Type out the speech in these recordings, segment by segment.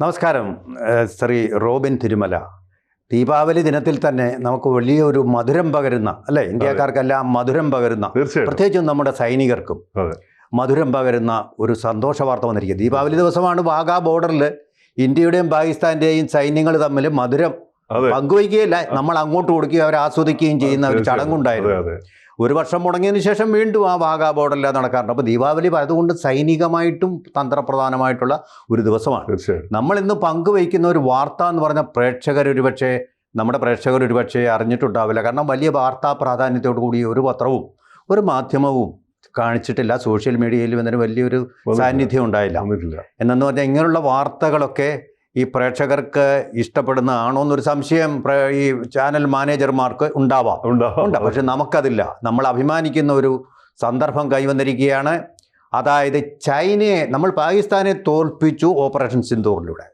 നമസ്കാരം. ശ്രീ റോബിൻ തിരുമല. ദീപാവലി ദിനത്തിൽ തന്നെ നമുക്ക് വലിയൊരു മധുരം പകരുന്ന അല്ലെ? ഇന്ത്യക്കാർക്കെല്ലാം മധുരം പകരുന്ന പ്രത്യേകിച്ചും നമ്മുടെ സൈനികർക്കും മധുരം പകരുന്ന ഒരു സന്തോഷ വാർത്ത വന്നിരിക്കുക ദീപാവലി ദിവസമാണ് വാഗാ ബോർഡറിൽ ഇന്ത്യയുടെയും പാകിസ്ഥാന്റെയും സൈന്യങ്ങൾ തമ്മിൽ മധുരം പങ്കുവയ്ക്കുകയല്ല. നമ്മൾ അങ്ങോട്ട് കൊടുക്കുകയും അവർ ആസ്വദിക്കുകയും ചെയ്യുന്ന ഒരു ചടങ്ങുണ്ടായിരുന്നു. ഒരു വർഷം മുടങ്ങിയതിന് ശേഷം വീണ്ടും ആ വാഗാ ബോർഡറിൽ നടക്കാറുണ്ട്. അപ്പോൾ ദീപാവലി അതുകൊണ്ട് സൈനികമായിട്ടും തന്ത്രപ്രധാനമായിട്ടുള്ള ഒരു ദിവസമാണ്. നമ്മൾ ഇന്ന് പങ്കുവയ്ക്കുന്ന ഒരു വാർത്ത എന്ന് പറഞ്ഞ പ്രേക്ഷകർ ഒരുപക്ഷെ നമ്മുടെ പ്രേക്ഷകർ ഒരുപക്ഷെ അറിഞ്ഞിട്ടുണ്ടാവില്ല. കാരണം വലിയ വാർത്താ പ്രാധാന്യത്തോടു കൂടി ഒരു പത്രവും ഒരു മാധ്യമവും കാണിച്ചിട്ടില്ല. സോഷ്യൽ മീഡിയയിലും വന്നൊരു വലിയൊരു സാന്നിധ്യം ഉണ്ടായില്ല. എന്നു പറഞ്ഞാൽ ഇങ്ങനെയുള്ള വാർത്തകളൊക്കെ ഈ പ്രേക്ഷകർക്ക് ഇഷ്ടപ്പെടുന്നതാണോ എന്നൊരു സംശയം ഈ ചാനൽ മാനേജർമാർക്ക് ഉണ്ടാവാം. ഉണ്ടാവാം. ഉണ്ട് പക്ഷെ നമുക്കതില്ല. നമ്മൾ അഭിമാനിക്കുന്ന ഒരു സന്ദർഭം കൈവന്നിരിക്കുകയാണ്. അതായത് ചൈനയെ നമ്മൾ പാകിസ്ഥാനെ തോൽപ്പിച്ചു ഓപ്പറേഷൻ സിന്ദൂറിലൂടെ.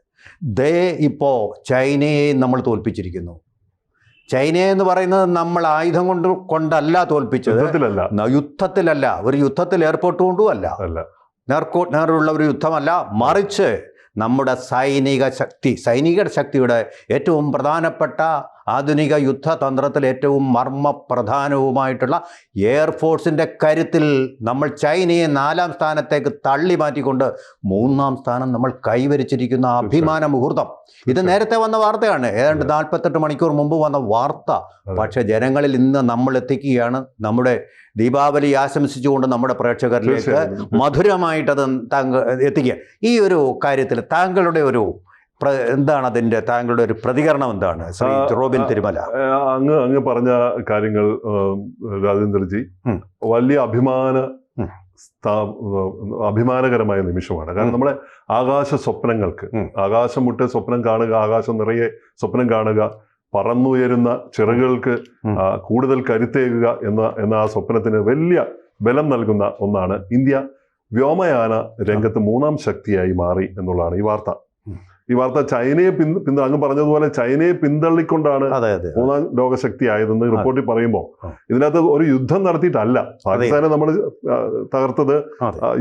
ദേ ഇപ്പോൾ ചൈനയെ നമ്മൾ തോൽപ്പിച്ചിരിക്കുന്നു. ചൈന എന്ന് പറയുന്നത് നമ്മൾ ആയുധം കൊണ്ട് കൊണ്ടല്ല തോൽപ്പിച്ചത്. യുദ്ധത്തിലല്ല. ഒരു യുദ്ധത്തിൽ ഏർപ്പെട്ടുകൊണ്ടും അല്ല അല്ല. നേർക്കോ നേറുള്ള ഒരു യുദ്ധമല്ല. മറിച്ച് നമ്മുടെ സൈനിക ശക്തി സൈനിക ശക്തിയുടെ ഏറ്റവും പ്രധാനപ്പെട്ട ആധുനിക യുദ്ധതന്ത്രത്തിൽ ഏറ്റവും മർമ്മപ്രധാനവുമായിട്ടുള്ള എയർഫോഴ്സിന്റെ കരുത്തിൽ നമ്മൾ ചൈനയെ നാലാം സ്ഥാനത്തേക്ക് തള്ളി മാറ്റിക്കൊണ്ട് മൂന്നാം സ്ഥാനം നമ്മൾ കൈവരിച്ചിരിക്കുന്ന അഭിമാന മുഹൂർത്തം. ഇത് നേരത്തെ വന്ന വാർത്തയാണ്. ഏതാണ്ട് നാൽപ്പത്തെട്ട് മണിക്കൂർ മുമ്പ് വന്ന വാർത്ത. പക്ഷെ ജനങ്ങളിൽ ഇന്ന് നമ്മൾ എത്തിക്കുകയാണ്. നമ്മുടെ ദീപാവലി ആശംസിച്ചുകൊണ്ട് നമ്മുടെ പ്രേക്ഷകരിലേക്ക് മധുരമായിട്ടത് താങ്കൾ എത്തിക്കുക. ഈ ഒരു കാര്യത്തിൽ താങ്കളുടെ ഒരു എന്താണ് അതിന്റെ താങ്കളുടെ ഒരു പ്രതികരണം എന്താണ്? ശ്രീ റോബിൻ തിരുമല. അങ്ങ് അങ്ങ് പറഞ്ഞ കാര്യങ്ങൾ രാജേന്ദ്രജി വലിയ അഭിമാന അഭിമാനകരമായ നിമിഷമാണ്. കാരണം നമ്മുടെ ആകാശ സ്വപ്നങ്ങൾക്ക്. ആകാശം മുട്ട സ്വപ്നം കാണുക ആകാശം നിറയെ സ്വപ്നം കാണുക പറന്നുയരുന്ന ചിറകുകൾക്ക് കൂടുതൽ കരുത്തേകുക എന്ന എന്ന ആ സ്വപ്നത്തിന് വലിയ ബലം നൽകുന്ന ഒന്നാണ് ഇന്ത്യ വ്യോമയാന രംഗത്ത് മൂന്നാം ശക്തിയായി മാറി എന്നുള്ളതാണ് ഈ വാർത്ത. ഈ വാർത്ത ചൈനയെ പിൻ പിന്ത അങ്ങ് പറഞ്ഞതുപോലെ ചൈനയെ പിന്തള്ളിക്കൊണ്ടാണ് മൂന്നാം ലോകശക്തി ആയതെന്ന് റിപ്പോർട്ടിൽ പറയുമ്പോൾ. ഇതിനകത്ത് ഒരു യുദ്ധം നടത്തിയിട്ടല്ല. പാകിസ്ഥാനെ നമ്മൾ തകർത്തത്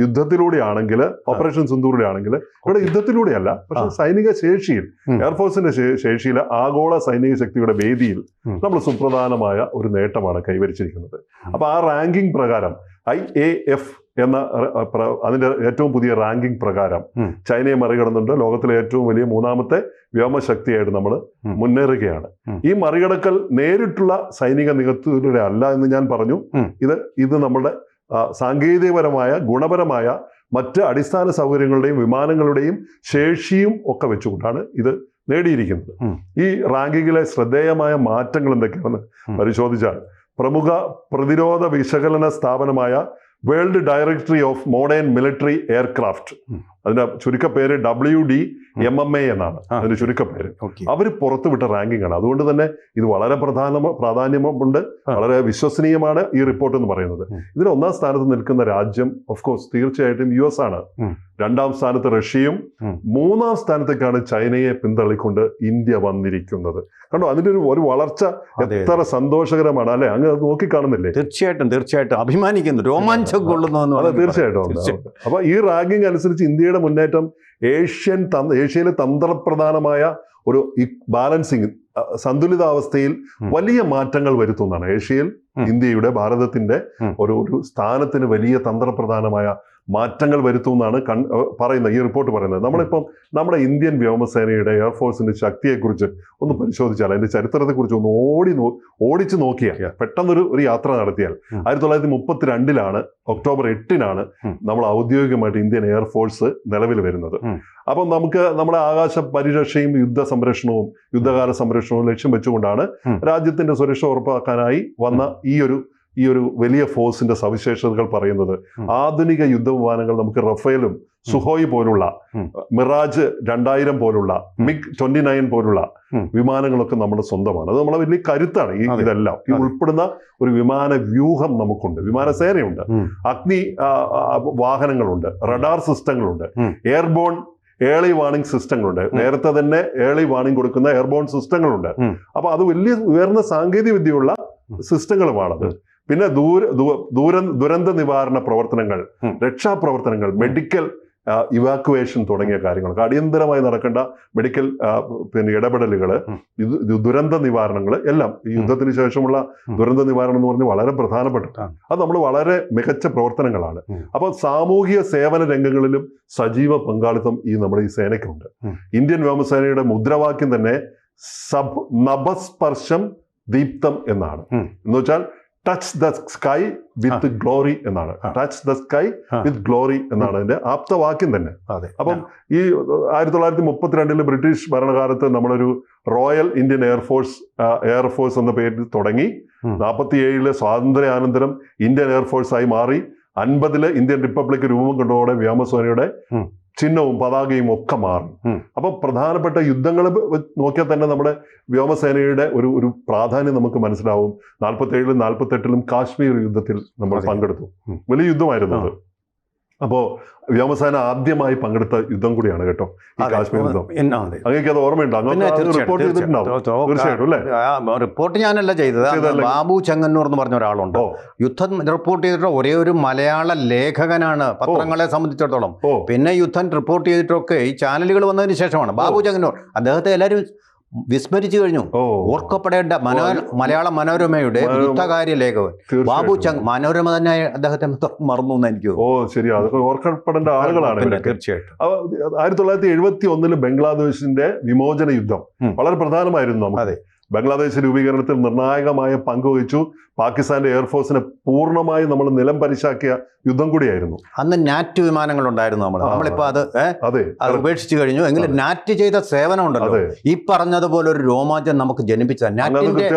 യുദ്ധത്തിലൂടെയാണെങ്കിൽ ഓപ്പറേഷൻ സിന്ധുവിലൂടെ ആണെങ്കിൽ ഇവിടെ യുദ്ധത്തിലൂടെയല്ല പക്ഷെ സൈനിക ശേഷിയിൽ എയർഫോഴ്സിന്റെ ശേഷിയിൽ ആഗോള സൈനിക ശക്തിയുടെ വേദിയിൽ നമ്മൾ സുപ്രധാനമായ ഒരു നേട്ടമാണ് കൈവരിച്ചിരിക്കുന്നത്. അപ്പൊ ആ റാങ്കിംഗ് പ്രകാരം ഐ എ എഫ് എന്ന അതിന്റെ ഏറ്റവും പുതിയ റാങ്കിംഗ് പ്രകാരം ചൈനയെ മറികടന്നുണ്ട്. ലോകത്തിലെ ഏറ്റവും വലിയ മൂന്നാമത്തെ വ്യോമശക്തിയായിട്ട് നമ്മൾ മുന്നേറുകയാണ്. ഈ മറികടക്കൽ നേരിട്ടുള്ള സൈനിക നികത്തിലൂടെ അല്ല എന്ന് ഞാൻ പറഞ്ഞു. ഇത് ഇത് നമ്മുടെ സാങ്കേതികപരമായ ഗുണപരമായ മറ്റ് അടിസ്ഥാന സൗകര്യങ്ങളുടെയും വിമാനങ്ങളുടെയും ശേഷിയും ഒക്കെ വെച്ചുകൊണ്ടാണ് ഇത് നേടിയിരിക്കുന്നത്. ഈ റാങ്കിങ്ങിലെ ശ്രദ്ധേയമായ മാറ്റങ്ങൾ എന്തൊക്കെയാണെന്ന്. പരിശോധിച്ചാൽ പ്രമുഖ പ്രതിരോധ വിശകലന സ്ഥാപനമായ World directory of modern military aircraft ഉം. അതിന്റെ ചുരുക്കപ്പേര് W D M M A എന്നാണ്. അതിന്റെ ചുരുക്കപ്പേര് അവർ പുറത്തുവിട്ട റാങ്കിംഗ് ആണ് അതുകൊണ്ട് തന്നെ ഇത് വളരെ പ്രധാന പ്രാധാന്യമുണ്ട് വളരെ വിശ്വസനീയമാണ് ഈ റിപ്പോർട്ട് എന്ന് പറയുന്നത്. ഇതിൽ ഇതിന് ഒന്നാം സ്ഥാനത്ത് നിൽക്കുന്ന രാജ്യം ഓഫ് കോഴ്സ് തീർച്ചയായിട്ടും യു എസ് ആണ്. രണ്ടാം സ്ഥാനത്ത് റഷ്യയും മൂന്നാം സ്ഥാനത്തേക്കാണ് ചൈനയെ പിന്തള്ളിക്കൊണ്ട് ഇന്ത്യ വന്നിരിക്കുന്നത്. കണ്ടോ? അതിന്റെ ഒരു ഒരു വളർച്ച എത്ര സന്തോഷകരമാണ് അല്ലെ? അങ്ങ് നോക്കിക്കാണുന്നില്ലേ? തീർച്ചയായിട്ടും തീർച്ചയായിട്ടും. അഭിമാനിക്കുന്നു രോമാഞ്ചം കൊള്ളുന്നു അതെ തീർച്ചയായിട്ടും. അപ്പൊ ഈ റാങ്കിങ് അനുസരിച്ച് ഇന്ത്യയുടെ മുന്നേറ്റം ഏഷ്യൻ ഏഷ്യയിലെ തന്ത്രപ്രധാനമായ ഒരു ബാലൻസിങ് സന്തുലിതാവസ്ഥയിൽ വലിയ മാറ്റങ്ങൾ വരുത്തുന്നതാണ്. ഏഷ്യയിൽ ഇന്ത്യയുടെ ഭാരതത്തിന്റെ ഒരു ഒരു സ്ഥാനത്തിന് വലിയ തന്ത്രപ്രധാനമായ മാറ്റങ്ങൾ വരുത്തുമെന്നാണ് കൺ പറയുന്നത് ഈ റിപ്പോർട്ട് പറയുന്നത് നമ്മളിപ്പം നമ്മുടെ ഇന്ത്യൻ വ്യോമസേനയുടെ എയർഫോഴ്സിന്റെ ശക്തിയെക്കുറിച്ച് ഒന്ന് പരിശോധിച്ചാൽ അതിന്റെ ചരിത്രത്തെക്കുറിച്ച് ഒന്ന് ഓടി നോ ഓടിച്ചു നോക്കിയാൽ പെട്ടെന്നൊരു ഒരു യാത്ര നടത്തിയാൽ ഉം. ആയിരത്തി തൊള്ളായിരത്തി മുപ്പത്തിരണ്ടിലാണ് ഒക്ടോബർ എട്ടിനാണ് ഉം. നമ്മൾ ഔദ്യോഗികമായിട്ട് ഇന്ത്യൻ എയർഫോഴ്സ് നിലവിൽ വരുന്നത് ഉം. അപ്പം നമുക്ക് നമ്മുടെ ആകാശ പരിരക്ഷയും യുദ്ധ സംരക്ഷണവും യുദ്ധകാല സംരക്ഷണവും ലക്ഷ്യം വെച്ചുകൊണ്ടാണ്. രാജ്യത്തിന്റെ സുരക്ഷ ഉറപ്പാക്കാനായി വന്ന ഈ ഒരു ഈ ഒരു വലിയ ഫോഴ്സിന്റെ സവിശേഷതകൾ പറയുന്നത്. ആധുനിക യുദ്ധവിമാനങ്ങൾ നമുക്ക് റഫേലും സുഹോയ് പോലുള്ള മിറാജ് രണ്ടായിരം പോലുള്ള. മിഗ് ട്വന്റി നയൻ പോലുള്ള വിമാനങ്ങളൊക്കെ നമ്മുടെ സ്വന്തമാണ്. അത് നമ്മളെ വലിയ കരുത്താണ് ഈ ഇതെല്ലാം. ഈ. ഉൾപ്പെടുന്ന ഒരു വിമാന വ്യൂഹം നമുക്കുണ്ട്. വിമാനസേനയുണ്ട്. അഗ്നി വാഹനങ്ങളുണ്ട്. റഡാർ സിസ്റ്റങ്ങളുണ്ട്. എയർബോൺ ഏളി വാണിംഗ് സിസ്റ്റങ്ങളുണ്ട്. നേരത്തെ തന്നെ ഏളി വാണിംഗ് കൊടുക്കുന്ന എയർബോൺ സിസ്റ്റങ്ങളുണ്ട്. അപ്പൊ അത് വലിയ ഉയർന്ന സാങ്കേതിക വിദ്യയുള്ള സിസ്റ്റങ്ങളുമാണത്. പിന്നെ ദൂര ദൂര ദുരന്ത നിവാരണ പ്രവർത്തനങ്ങൾ. രക്ഷാപ്രവർത്തനങ്ങൾ മെഡിക്കൽ ഇവാക്യുവേഷൻ തുടങ്ങിയ കാര്യങ്ങളൊക്കെ അടിയന്തരമായി നടക്കേണ്ട മെഡിക്കൽ പിന്നെ ഇടപെടലുകൾ ദുരന്ത നിവാരണങ്ങൾ എല്ലാം ഈ യുദ്ധത്തിന് ശേഷമുള്ള ദുരന്ത നിവാരണം എന്ന് പറഞ്ഞാൽ വളരെ പ്രധാനപ്പെട്ട അത് നമ്മൾ വളരെ മികച്ച പ്രവർത്തനങ്ങളാണ്. അപ്പോൾ സാമൂഹിക സേവന രംഗങ്ങളിലും സജീവ പങ്കാളിത്തം ഈ നമ്മുടെ ഈ സേനയ്ക്കുണ്ട്. ഇന്ത്യൻ വ്യോമസേനയുടെ മുദ്രാവാക്യം തന്നെ സബ് നഭസ്പർശം ദീപ്തം എന്നാണ്. എന്ന് വെച്ചാൽ touch the sky with glory എന്നാണ്. Touch the sky. With glory എന്നാണ് അതിന്റെ ആപ്തവാക്യം തന്നെ അതെ അപ്പം ഈ ആയിരത്തി തൊള്ളായിരത്തി മുപ്പത്തിരണ്ടിൽ ബ്രിട്ടീഷ് ഭരണകാലത്ത് നമ്മളൊരു റോയൽ ഇന്ത്യൻ എയർഫോഴ്സ് എയർഫോഴ്സ് എന്ന പേരിൽ തുടങ്ങി. നാൽപ്പത്തി ഏഴിൽ സ്വാതന്ത്ര്യാനന്തരം ഇന്ത്യൻ എയർഫോഴ്സ് ആയി മാറി അൻപതിൽ ഇന്ത്യൻ റിപ്പബ്ലിക് രൂപം കൊണ്ടതോടെ വ്യോമസേനയുടെ. ചിഹ്നവും പതാകയും ഒക്കെ മാറും. അപ്പോൾ അപ്പൊ പ്രധാനപ്പെട്ട യുദ്ധങ്ങൾ നോക്കിയാൽ തന്നെ നമ്മുടെ വ്യോമസേനയുടെ ഒരു ഒരു പ്രാധാന്യം നമുക്ക് മനസ്സിലാവും. നാൽപ്പത്തി ഏഴിലും നാൽപ്പത്തി എട്ടിലും കാശ്മീർ യുദ്ധത്തിൽ നമ്മൾ പങ്കെടുത്തു. വലിയ യുദ്ധമായിരുന്നു അത്. അപ്പോ വ്യോമസേന ആദ്യമായി പങ്കെടുത്ത യുദ്ധം കൂടിയാണ് കേട്ടോ ഈ. കാശ്മീർ യുദ്ധം. അതെ. അങ്ങേക്ക് അത് ഓർമ്മയുണ്ട്? അങ്ങനെ റിപ്പോർട്ട് ചെയ്തിട്ടുണ്ടാവും. തീർച്ചയായിട്ടും അല്ലേ? റിപ്പോർട്ട് ഞാനല്ല ചെയ്തത്. ബാബു ചെങ്ങന്നൂർ എന്ന് പറഞ്ഞ ഒരാളുണ്ട്. യുദ്ധം റിപ്പോർട്ട് ചെയ്തിട്ടുള്ള ഒരേ ഒരു മലയാള ലേഖകനാണ് പത്രങ്ങളെ സംബന്ധിച്ചിടത്തോളം. പിന്നെ യുദ്ധം റിപ്പോർട്ട് ചെയ്തിട്ടൊക്കെ ഈ ചാനലുകൾ വന്നതിന് ശേഷമാണ് ബാബു ചെങ്ങന്നൂർ. അദ്ദേഹത്തെ എല്ലാവരും വിസ്മരിച്ചു കഴിഞ്ഞു. ഓർക്കപ്പെടേണ്ട മനോ മലയാള മനോരമയുടെ വൃത്തകാര്യ യുദ്ധകാര്യ ലേഖകൻ ബാബു ചങ് മനോരമ തന്നെ അദ്ദേഹത്തെ മറന്നു എന്ന് എനിക്ക് ഓ ശരി. അതൊക്കെ ഓർക്കപ്പെടേണ്ട ആളുകളാണ്. തീർച്ചയായിട്ടും. ആയിരത്തി തൊള്ളായിരത്തി എഴുപത്തി ഒന്നിൽ ബംഗ്ലാദേശിന്റെ വിമോചന യുദ്ധം വളരെ പ്രധാനമായിരുന്നു നമുക്ക്. അതെ. ബംഗ്ലാദേശ് രൂപീകരണത്തിൽ നിർണായകമായ പങ്ക് വഹിച്ചു. പാകിസ്ഥാന്റെ എയർഫോഴ്സിനെ പൂർണമായും നമ്മൾ നിലം പരിശാക്കിയ യുദ്ധം കൂടിയായിരുന്നു. അന്ന് നാറ്റ് വിമാനങ്ങൾ ഉണ്ടായിരുന്നു നമ്മൾ. നമ്മളിപ്പോ അത് അതെ. അത് ഉപേക്ഷിച്ചു കഴിഞ്ഞു. എങ്കിലും നാറ്റ് ചെയ്ത സേവനം ഉണ്ടല്ലോ. ഈ പറഞ്ഞതുപോലെ ഒരു രോമാഞ്ചം നമുക്ക് ജനിപ്പിച്ച നാറ്റിന്റെ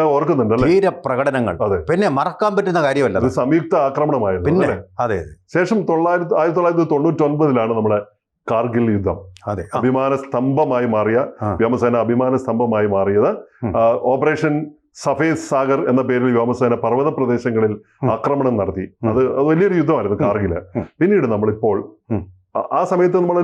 ധീര പ്രകടനങ്ങൾ. പിന്നെ മറക്കാൻ പറ്റുന്ന കാര്യമല്ല. സംയുക്ത ആക്രമണമായിരുന്നു പിന്നെ? അതെ ശേഷം തൊള്ളായിരത്തി ആയിരത്തി തൊള്ളായിരത്തി തൊണ്ണൂറ്റി ഒൻപതിലാണ് നമ്മുടെ കാർഗിൽ യുദ്ധം. അഭിമാന സ്തംഭമായി മാറിയ. വ്യോമസേന അഭിമാന സ്തംഭമായി മാറിയത് ഓപ്പറേഷൻ സഫേദ് സാഗർ എന്ന പേരിൽ വ്യോമസേന പർവത പ്രദേശങ്ങളിൽ ആക്രമണം നടത്തി. അത് അത് വലിയൊരു യുദ്ധമായിരുന്നു കാർഗിൽ. പിന്നീട് നമ്മളിപ്പോൾ ആ സമയത്ത് നമ്മൾ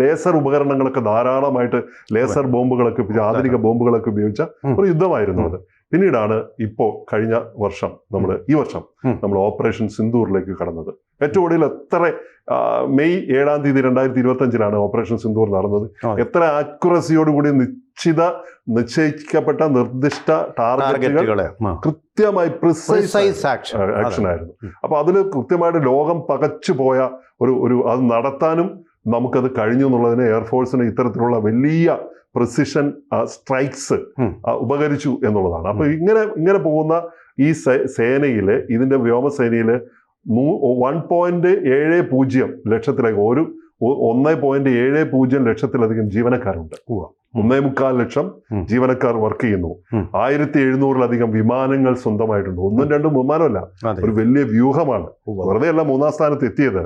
ലേസർ ഉപകരണങ്ങളൊക്കെ ധാരാളമായിട്ട് ലേസർ ബോംബുകളൊക്കെ ആധുനിക ബോംബുകളൊക്കെ ഉപയോഗിച്ച ഒരു യുദ്ധമായിരുന്നു അത്. പിന്നീടാണ് ഇപ്പോൾ കഴിഞ്ഞ വർഷം നമ്മൾ ഈ വർഷം നമ്മൾ ഓപ്പറേഷൻ സിന്ദൂറിലേക്ക് കടന്നത്. ഏറ്റവും ഒടുവിൽ എത്ര മെയ് ഏഴാം തീയതി രണ്ടായിരത്തി ഇരുപത്തി അഞ്ചിലാണ് ഓപ്പറേഷൻ സിന്ദൂർ നടന്നത്. എത്ര ആക്യുറസിയോടുകൂടി നിശ്ചിത നിശ്ചയിക്കപ്പെട്ട നിർദ്ദിഷ്ട ടാർഗറ്റുകൾ ടാർഗറ്റുകളെ. കൃത്യമായി പ്രിസൈസ് ആക്ഷൻ ആയിരുന്നു. അപ്പൊ അതിൽ കൃത്യമായിട്ട് ലോകം പകച്ചു പോയ ഒരു ഒരു അത് നടത്താനും നമുക്കത് കഴിഞ്ഞു എന്നുള്ളതിന് എയർഫോഴ്സിന് ഇത്തരത്തിലുള്ള വലിയ പ്രിസിഷൻ സ്ട്രൈക്സ്. ഉപകരിച്ചു എന്നുള്ളതാണ്. അപ്പൊ ഇങ്ങനെ ഇങ്ങനെ പോകുന്ന ഈ സേനയിൽ ഇതിന്റെ വ്യോമസേനയിൽ വൺ പോയിന്റ് ഏഴ് പൂജ്യം ലക്ഷത്തിലേക്ക് ഒരു ഒന്ന് പോയിന്റ് ഏഴ് പൂജ്യം ലക്ഷത്തിലധികം ജീവനക്കാരുണ്ട്. ഒന്നേ മുക്കാൽ ലക്ഷം ജീവനക്കാർ വർക്ക് ചെയ്യുന്നു. ആയിരത്തി എഴുന്നൂറിലധികം വിമാനങ്ങൾ സ്വന്തമായിട്ടുണ്ട്. ഒന്നും രണ്ടും വിമാനമല്ല ഒരു വലിയ വ്യൂഹമാണ്. വെറുതെയല്ല വെറുതെ അല്ല മൂന്നാം സ്ഥാനത്ത് എത്തിയത്.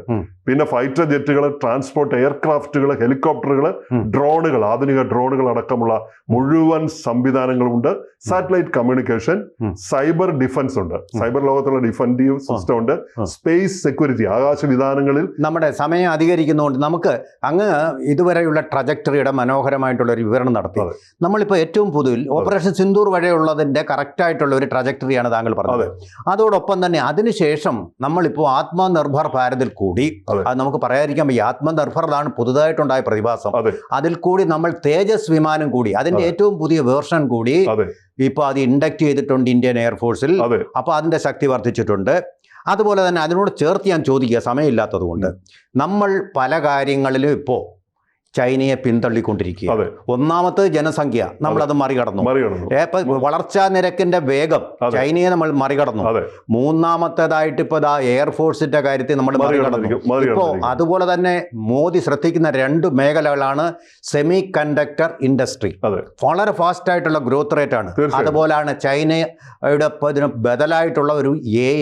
പിന്നെ ഫൈറ്റർ ജെറ്റുകൾ ട്രാൻസ്പോർട്ട് എയർക്രാഫ്റ്റുകൾ ഹെലികോപ്റ്ററുകൾ. ഡ്രോണുകൾ ആധുനിക ഡ്രോണുകൾ അടക്കമുള്ള മുഴുവൻ സംവിധാനങ്ങളുണ്ട് സാറ്റലൈറ്റ് കമ്മ്യൂണിക്കേഷൻ സൈബർ ഡിഫൻസ് ഉണ്ട്. സൈബർ ലോകത്തുള്ള ഡിഫൻഡീവ് സിസ്റ്റം ഉണ്ട്. സ്പേസ് സെക്യൂരിറ്റി ആകാശ വിധാനങ്ങളിൽ നമ്മുടെ സമയം അധികരിക്കുന്നതുകൊണ്ട് നമുക്ക് അങ്ങ് ഇതുവരെയുള്ള ട്രജക്ടറിയുടെ മനോഹരമായിട്ടുള്ള ഒരു വിവരണം നടത്തി. അതെ. നമ്മളിപ്പോൾ ഏറ്റവും പുതുവിൽ ഓപ്പറേഷൻ സിന്ദൂർ വഴിയുള്ളതിന്റെ കറക്റ്റായിട്ടുള്ള ഒരു ട്രജക്ടറിയാണ് താങ്കൾ പറഞ്ഞത്. അതോടൊപ്പം തന്നെ അതിനുശേഷം നമ്മളിപ്പോൾ ആത്മനിർഭർ ഭാരതിൽ കൂടി അതെ. നമുക്ക് പറയാതിരിക്കാൻ വയ്യ. ആത്മനിർഭറാണ് പുതുതായിട്ടുണ്ടായ പ്രതിഭാസം. അതിൽ കൂടി നമ്മൾ തേജസ് വിമാനം കൂടി അതിന്റെ ഏറ്റവും പുതിയ വേർഷൻ കൂടി ഇപ്പൊ ഇപ്പോൾ അത് ഇൻഡക്ട് ചെയ്തിട്ടുണ്ട് ഇന്ത്യൻ എയർഫോഴ്സിൽ അപ്പൊ അപ്പോൾ അതിന്റെ ശക്തി വർദ്ധിച്ചിട്ടുണ്ട്. അതുപോലെ തന്നെ അതിനോട് ചേർത്ത് ഞാൻ ചോദിക്കുക സമയമില്ലാത്തത് കൊണ്ട് നമ്മൾ പല കാര്യങ്ങളിലും ഇപ്പോൾ ചൈനയെ പിന്തള്ളിക്കൊണ്ടിരിക്കുക അതെ. ഒന്നാമത്തെ ജനസംഖ്യ. നമ്മളത് മറികടന്നു. ഇപ്പൊ വളർച്ചാ നിരക്കിന്റെ വേഗം ചൈനയെ നമ്മൾ മറികടന്നു. മൂന്നാമത്തേതായിട്ട് ഇപ്പോൾ ദാ എയർഫോഴ്സിന്റെ കാര്യത്തിൽ നമ്മൾ മറികടന്നു. ഇപ്പോൾ അതുപോലെ തന്നെ മോദി ശ്രദ്ധിക്കുന്ന രണ്ട് മേഖലകളാണ് സെമി കണ്ടക്ടർ ഇൻഡസ്ട്രി വളരെ ഫാസ്റ്റ് ആയിട്ടുള്ള ഗ്രോത്ത് റേറ്റ് ആണ്. അതുപോലെയാണ് ചൈനയുടെ ബദലായിട്ടുള്ള ഒരു എ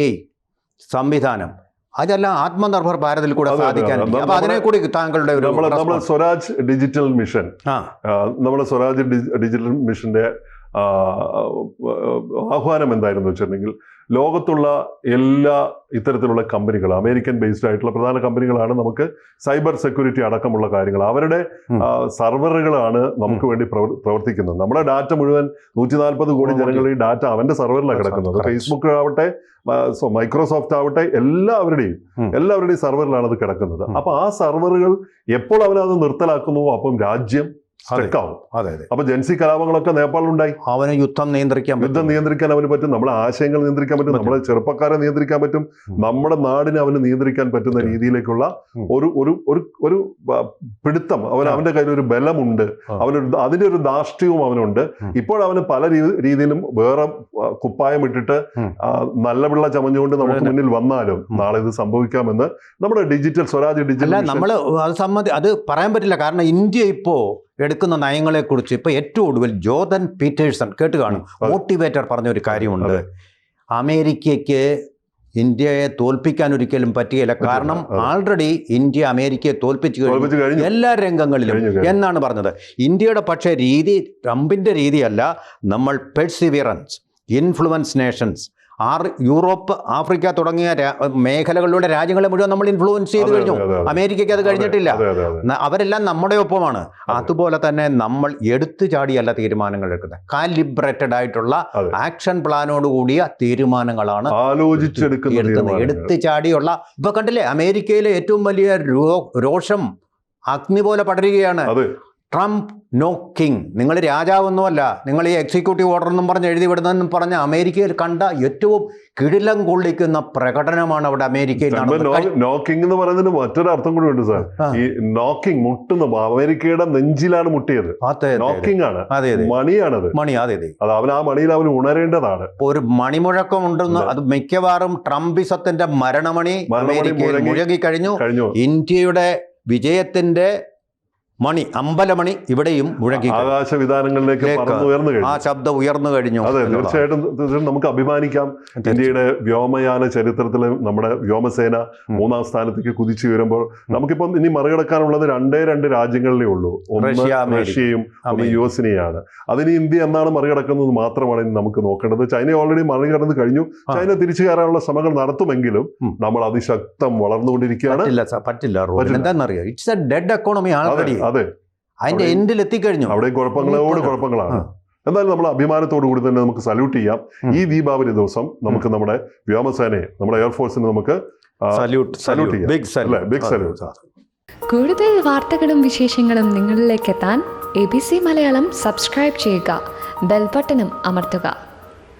സംവിധാനം. അതെല്ലാം ആത്മനിർഭർ ഭാരതിൽ കൂടെ സാധിക്കാൻ. അപ്പൊ അതിനെ കൂടി താങ്കളുടെ ഒരു നമ്മളെ സ്വരാജ് ഡിജിറ്റൽ മിഷൻ. ആ. നമ്മുടെ സ്വരാജ് ഡിജിറ്റൽ മിഷന്റെ ആഹ്വാനം എന്തായിരുന്നു വെച്ചിട്ടുണ്ടെങ്കിൽ ലോകത്തുള്ള എല്ലാ ഇത്തരത്തിലുള്ള കമ്പനികൾ അമേരിക്കൻ ബേസ്ഡ് ആയിട്ടുള്ള പ്രധാന കമ്പനികളാണ് നമുക്ക് സൈബർ സെക്യൂരിറ്റി അടക്കമുള്ള കാര്യങ്ങൾ. അവരുടെ. സർവറുകളാണ് നമുക്ക് വേണ്ടി പ്രവർത്തിക്കുന്നത്. നമ്മുടെ ഡാറ്റ മുഴുവൻ നൂറ്റി നാൽപ്പത് കോടി ജനങ്ങളുടെ ജനങ്ങൾ ഈ ഡാറ്റ അവന്റെ സർവറിലാണ് കിടക്കുന്നത്. ഫേസ്ബുക്ക് ആവട്ടെ മൈക്രോസോഫ്റ്റ് ആവട്ടെ എല്ലാവരുടെയും എല്ലാവരുടെയും സർവറിലാണ് അത് കിടക്കുന്നത്. അപ്പൊ ആ സർവറുകൾ എപ്പോൾ അവനത് നിർത്തലാക്കുന്നുവോ? അപ്പം രാജ്യം അതെ. സ്റ്റക്ക് അതെ അതെ. അപ്പൊ ജൻസി കലാപങ്ങളൊക്കെ നേപ്പാളിലുണ്ടായി. അവന് യുദ്ധം നിയന്ത്രിക്കാൻ യുദ്ധം നിയന്ത്രിക്കാൻ അവന് പറ്റും. നമ്മുടെ ആശയങ്ങൾ നിയന്ത്രിക്കാൻ പറ്റും. നമ്മുടെ ചെറുപ്പക്കാരെ നിയന്ത്രിക്കാൻ പറ്റും. നമ്മുടെ നാടിനെ അവന് നിയന്ത്രിക്കാൻ പറ്റുന്ന രീതിയിലേക്കുള്ള ഒരു ഒരു ഒരു ഒരു പിടുത്തം. അവൻ അവന്റെ കയ്യിൽ ഒരു ബലമുണ്ട്. അവനൊരു അതിന്റെ ഒരു ധാർഷ്ട്യവും അവനുണ്ട്. ഇപ്പോഴവന് ഇപ്പോൾ അവന് പല രീതിയിലും വേറെ കുപ്പായം ഇട്ടിട്ട് നല്ല പിള്ള ചമഞ്ഞുകൊണ്ട് നമുക്ക് മുന്നിൽ വന്നാലും നാളെ ഇത് സംഭവിക്കാമെന്ന് നമ്മുടെ ഡിജിറ്റൽ സ്വരാജ് അല്ല ഡിജിറ്റൽ നമ്മൾ അത് സമ്മതി അത് പറയാൻ പറ്റില്ല. കാരണം ഇന്ത്യ ഇപ്പോ എടുക്കുന്ന നയങ്ങളെക്കുറിച്ച് കുറിച്ച് ഇപ്പൊ ഏറ്റവും ഒടുവിൽ ജോർദൻ പീറ്റേഴ്സൺ കേട്ട് കാണും. മോട്ടിവേറ്റർ പറഞ്ഞ ഒരു കാര്യമുണ്ട് അമേരിക്കയ്ക്ക് ഇന്ത്യയെ തോൽപ്പിക്കാൻ ഒരിക്കലും പറ്റുകയില്ല. കാരണം. ആൾറെഡി ഇന്ത്യ അമേരിക്കയെ തോൽപ്പിച്ചു കഴിഞ്ഞു. എല്ലാ രംഗങ്ങളിലും. എന്നാണ് പറഞ്ഞത്. ഇന്ത്യയുടെ പക്ഷേ രീതി ട്രംപിന്റെ രീതിയല്ല. നമ്മൾ perseverance influence nations are Europe Africa തുടങ്ങിയ മേഖലകളിലൂടെ രാജ്യങ്ങളെ മുഴുവൻ നമ്മൾ ഇൻഫ്ലുവൻസ് ചെയ്ത് കഴിഞ്ഞു. അമേരിക്കയ്ക്ക് അത് കഴിഞ്ഞിട്ടില്ല. അവരെല്ലാം നമ്മുടെ ഒപ്പമാണ്. അതുപോലെ തന്നെ നമ്മൾ എടുത്തു ചാടിയല്ല തീരുമാനങ്ങൾ എടുക്കുന്നത്. കാലിബ്രേറ്റഡ് ആയിട്ടുള്ള ആക്ഷൻ പ്ലാനോട് കൂടിയ തീരുമാനങ്ങളാണ് എടുക്കുന്നത്. എടുത്തു ചാടിയുള്ള ഇപ്പൊ കണ്ടില്ലേ അമേരിക്കയിലെ ഏറ്റവും വലിയ രോഷം അഗ്നി പോലെ പടരുകയാണ്. Trump no king. നിങ്ങൾ രാജാവൊന്നുമല്ല. നിങ്ങൾ ഈ എക്സിക്യൂട്ടീവ് ഓർഡർ എന്നും പറഞ്ഞ് എഴുതി വിടുന്നതെന്നും പറഞ്ഞ് അമേരിക്കയിൽ കണ്ട ഏറ്റവും കിടിലം കൊള്ളിക്കുന്ന പ്രകടനമാണ് അവിടെ അമേരിക്കയിൽ നോക്കിംഗ് എന്ന് പറയുന്നതിന് മറ്റൊരു അർത്ഥം കൂടി ഉണ്ട് സാർ. ഈ നോക്കിംഗ് മുട്ടുന്ന അമേരിക്കയുടെ നെഞ്ചിലാണ് മുട്ടിയത്. നോക്കിംഗ് ആണ്. മണിയാണത്. മണി അതെ അതെ. അത് അവൻ ആ മണിയിൽ അവൻ ഉണരേണ്ടതാണ്. ഒരു മണിമുഴക്കം ഉണ്ടെന്ന് അത് മിക്കവാറും ട്രംപിസത്തിന്റെ മരണമണി അമേരിക്കയിൽ മുഴങ്ങി. കഴിഞ്ഞു. ഇന്ത്യയുടെ വിജയത്തിന്റെ മണി അമ്പലമണി ഇവിടെയും മുഴങ്ങി കഴിഞ്ഞു. ആകാശ വിധാനങ്ങളിലേക്ക് ഉയർന്നു പറന്നുയർന്നു ആ ശബ്ദം ഉയർന്നു കഴിഞ്ഞു. അതെ. തീർച്ചയായിട്ടും തീർച്ചയായിട്ടും നമുക്ക് അഭിമാനിക്കാം. ഇന്ത്യയുടെ വ്യോമയാന ചരിത്രത്തിൽ നമ്മുടെ വ്യോമസേന. മൂന്നാം സ്ഥാനത്തേക്ക് കുതിച്ചു വരുമ്പോൾ നമുക്കിപ്പം ഇനി മറികടക്കാനുള്ളത് രണ്ടേ രണ്ട് രാജ്യങ്ങളിലേ ഉള്ളൂ. ഒന്ന്. റഷ്യയും ഒന്ന്. യു എസിനെയാണ്. അതിന് ഇന്ത്യ എന്നാണ് മറികടക്കുന്നത് മാത്രമാണ് ഇനി നമുക്ക് നോക്കേണ്ടത്. ചൈന ഓൾറെഡി മറികടന്ന് കഴിഞ്ഞു. ചൈന തിരിച്ചു കയറാനുള്ള ശ്രമങ്ങൾ നടത്തുമെങ്കിലും നമ്മൾ അതിശക്തം വളർന്നുകൊണ്ടിരിക്കുകയാണ്. പറ്റില്ല പറ്റില്ല എന്താണെന്നറിയാം it's a dead economy already അതെ. അതിന്റെ എൻഡിൽ എത്തിക്കഴിഞ്ഞു. അവിടെ കുഴപ്പങ്ങളോട് കുഴപ്പങ്ങളാണ്. എന്തായാലും നമ്മൾ അഭിമാനത്തോടു കൂടി തന്നെ നമുക്ക് സല്യൂട്ട് ചെയ്യാം. ഈ ദീപാവലി ദിവസം നമുക്ക് നമ്മുടെ വ്യോമസേനയെ നമ്മുടെ എയർഫോഴ്സിനെ നമുക്ക് സല്യൂട്ട് സല്യൂട്ട് ചെയ്യാം. ബിഗ് സല്യൂട്ട് big കൂടുതൽ വാർത്തകളും വിശേഷങ്ങളും നിങ്ങളിലേക്ക് എത്താൻ A B C Malayalam subscribe ചെയ്യുക. ബെൽബട്ടനും അമർത്തുക.